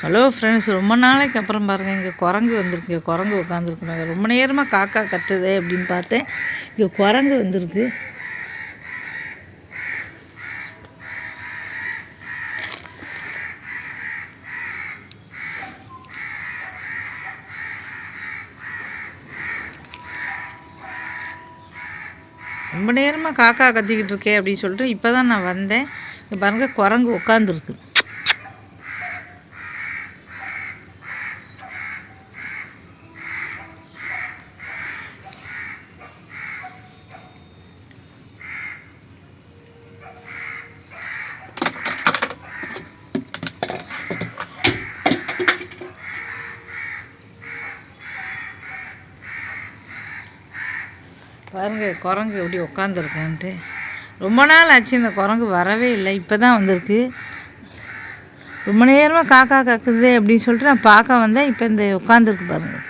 Hello friends ரொம்ப நாளைக்கு அப்புறம் பாருங்கள் இங்கே குரங்கு வந்திருக்கு. குரங்கு உட்காந்துருக்கு ரொம்ப நேரமாக காக்கா கத்துதே அப்படின்னு பார்த்தேன். இங்கே குரங்கு வந்திருக்கு. ரொம்ப நேரமாக காக்கா கத்திக்கிட்டு இருக்கே அப்படின்னு சொல்லிட்டு இப்போ தான் நான் வந்தேன். இங்கே பாருங்கள் குரங்கு உட்காந்துருக்கு பாருங்கள் குரங்கு எப்படி உட்காந்துருக்குன்ட்டு ரொம்ப நாள் ஆச்சு இந்த குரங்கு வரவே இல்லை இப்போ தான் வந்திருக்கு. ரொம்ப நேரமாக காக்கா கக்குது அப்படின்னு சொல்லிட்டு நான் பார்க்க வந்தேன் இப்போ இந்த உட்காந்துருக்கு பாருங்கள்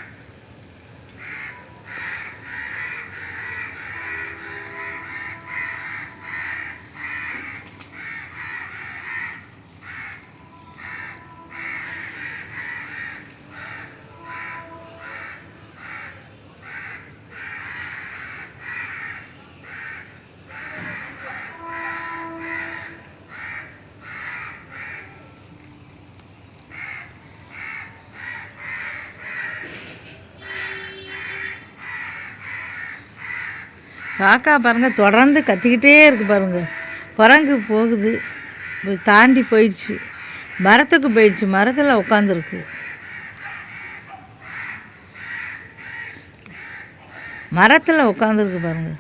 காக்கா பாருங்க தொடர்ந்து கத்திக்கிட்டே இருக்கு பாருங்கள் குரங்கு போகுது. தாண்டி போயிடுச்சு. மரத்துக்கு போயிடுச்சு. மரத்தில் உட்காந்துருக்கு மரத்தில் உட்காந்துருக்கு பாருங்க.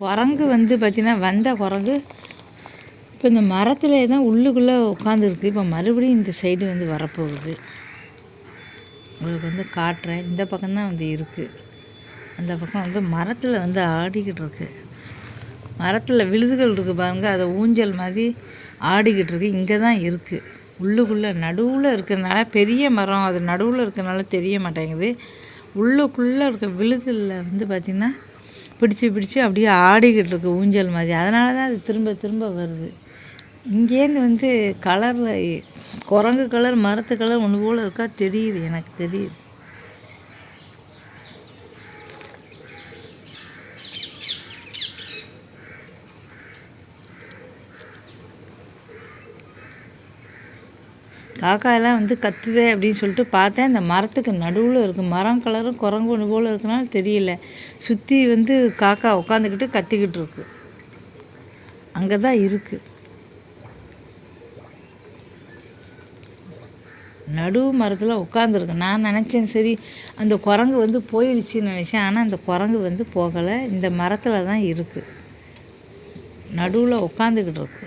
குரங்கு வந்து பார்த்திங்கன்னா வந்த குரங்கு இப்போ இந்த மரத்தில் தான் உள்ளுக்குள்ளே உட்காந்துருக்கு இப்போ மறுபடியும் இந்த சைடு வந்து வரப்போகுது. உங்களுக்கு வந்து காட்டுறேன். இந்த பக்கம்தான் வந்து இருக்குது அந்த பக்கம் வந்து மரத்தில் வந்து ஆடிக்கிட்டு இருக்கு. மரத்தில் விழுதுகள் இருக்குது பாருங்க. அதை ஊஞ்சல் மாதிரி ஆடிக்கிட்டு இருக்கு. இங்கே தான் இருக்குது உள்ளுக்குள்ளே நடுவில் இருக்கிறனால பெரிய மரம். அது நடுவில் இருக்கிறனால தெரிய மாட்டேங்குது. உள்ளுக்குள்ளே இருக்க விழுதுகளில் வந்து பார்த்திங்கன்னா பிடிச்சி பிடிச்சி அப்படியே ஆடிக்கிட்டு இருக்கு ஊஞ்சல் மாதிரி. அதனால தான் அது திரும்ப திரும்ப வருது. இங்கேருந்து வந்து கலரில் குரங்கு கலர் மரத்து கலர் ஒன்று போல் இருக்கா தெரியுது எனக்கு தெரியுது. காக்காயெல்லாம் வந்து கத்துதே அப்படின்னு சொல்லிட்டு பார்த்தேன். அந்த மரத்துக்கு நடுவில் இருக்குது மரம் கலரும் குரங்கு ஒன்று போல் இருக்கனால தெரியல. சுற்றி வந்து காக்கா உட்காந்துக்கிட்டு கத்திக்கிட்டு இருக்கு. அங்கே தான் இருக்குது நடு மரத்தில் உட்காந்துருக்கு நான் நினச்சேன் சரி அந்த குரங்கு வந்து போயிடுச்சுன்னு நினச்சேன். ஆனால் அந்த குரங்கு வந்து போகலை. இந்த மரத்தில் தான் இருக்குது நடுவில் உட்காந்துக்கிட்டு இருக்கு.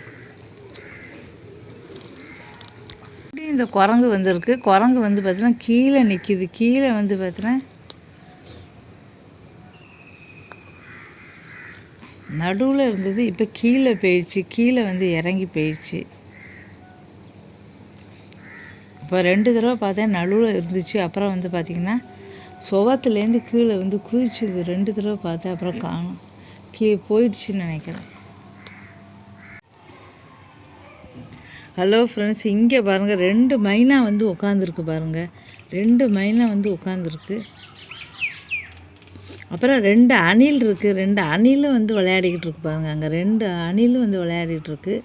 இந்த குரங்கு வந்திருக்கு. குரங்கு வந்து பார்த்தீங்கன்னா கீழே நிற்கிது கீழே வந்து பார்த்தீங்கன்னா நடுவில் இருந்தது. இப்போ கீழே போயிடுச்சு. கீழே வந்து இறங்கி போயிடுச்சு. இப்போ ரெண்டு தடவை பார்த்தேன் நடுவில் இருந்துச்சு. அப்புறம் வந்து பார்த்திங்கன்னா சுவத்துலேருந்து கீழே வந்து குதிச்சுது ரெண்டு தடவை பார்த்தேன் அப்புறம் காணும். கீழே போயிடுச்சுன்னு நினைக்கிறேன். ஹலோ ஃப்ரெண்ட்ஸ் இங்கே பாருங்கள் ரெண்டு மைனா வந்து உட்காந்துருக்கு பாருங்கள் ரெண்டு மைனா வந்து உட்காந்துருக்கு அப்புறம் ரெண்டு அணில் இருக்குது ரெண்டு அணிலும் வந்து விளையாடிக்கிட்டு இருக்கு பாருங்கள் அங்கே ரெண்டு அணிலும் வந்து விளையாடிகிட்டு இருக்குது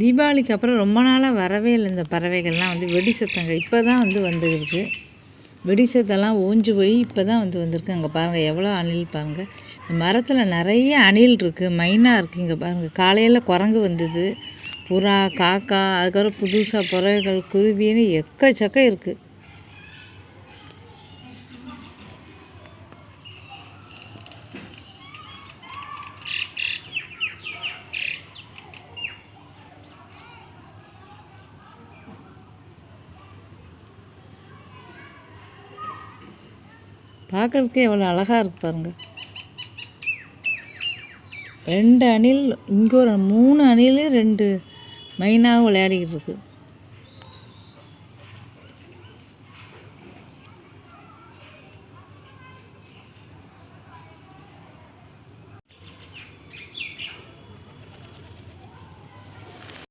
தீபாவளிக்கு அப்புறம் ரொம்ப நாளாக வரவே இல்லை இந்த பறவைகள்லாம் வந்து வெடி சத்தங்க. இப்போ தான் வந்து வந்துருக்கு. வெடி சத்தெல்லாம் ஊஞ்சி போய் இப்போ தான் வந்து வந்திருக்கு. அங்கே பாருங்கள் எவ்வளோ அணில் பாருங்கள் இந்த மரத்தில் நிறைய அணில் இருக்குது மைனா இருக்குது இங்கே பாருங்கள் காலையில் குரங்கு வந்தது புறா காக்கா அதுக்கப்புறம் புதுசாக பறவைகள் குருவின்னு எக்கச்சக்கம் இருக்குது பார்க்கறதுக்கே எவ்வளோ அழகாக இருக்கு பாருங்க. ரெண்டு அணில் இங்கே ஒரு மூணு அணில் ரெண்டு மைனாவும் விளையாடிக்கிட்டு இருக்குது